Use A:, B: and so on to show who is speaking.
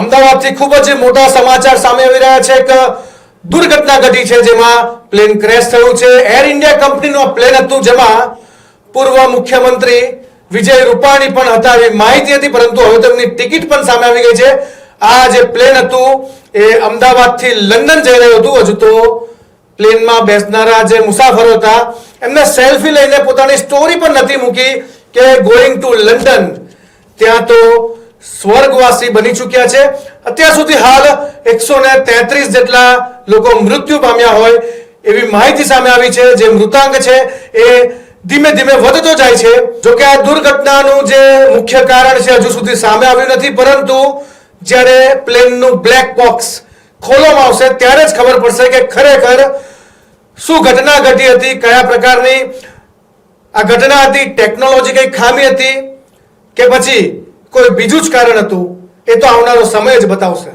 A: અમદાવાદથી ખૂબ જ મોટા સમાચાર સામે આવી રહ્યા છે એક દુર્ઘટના ઘટી છે જેમાં પ્લેન ક્રેશ થયું છે. એર ઇન્ડિયા કંપનીનું પ્લેન હતું જેમાં પૂર્વ મુખ્યમંત્રી વિજય રૂપાણી પણ હતા એવી માહિતી હતી, પરંતુ હવે તેમની ટિકિટ પણ સામે આવી ગઈ છે. આ જે પ્લેન હતું એ અમદાવાદથી લંડન જઈ રહ્યું હતું. હજુ તો પ્લેનમાં બેસનારા જે મુસાફરો હતા, એમને સેલ્ફી લઈને પોતાની સ્ટોરી પણ નથી મૂકી કે ગોઈંગ ટુ લંડન. ત્યાં તો સ્વર્ગવાસી બની ચૂક્યા છે. અત્યાર સુધી હાલ એકસો ને તેત્રીસ જેટલા લોકો મૃત્યુ પામ્યા હોય એવી માહિતી સામે આવી છે. જે મૃતાંક છે એ ધીમે ધીમે વધતો જાય છે. જો કે આ દુર્ઘટનાનું જે મુખ્ય કારણ છે હજુ સુધી સામે આવ્યું નથી, પરંતુ જ્યારે પ્લેનનું બ્લેક બોક્સ ખોલવામાં આવશે ત્યારે જ ખબર પડશે કે ખરેખર શું ઘટના ઘટી હતી, કયા પ્રકારની આ ઘટના હતી, ટેકનોલોજી કઈ ખામી હતી કે પછી કોઈ બીજું જ કારણ હતું એ તો આવનારો સમય જ બતાવશે.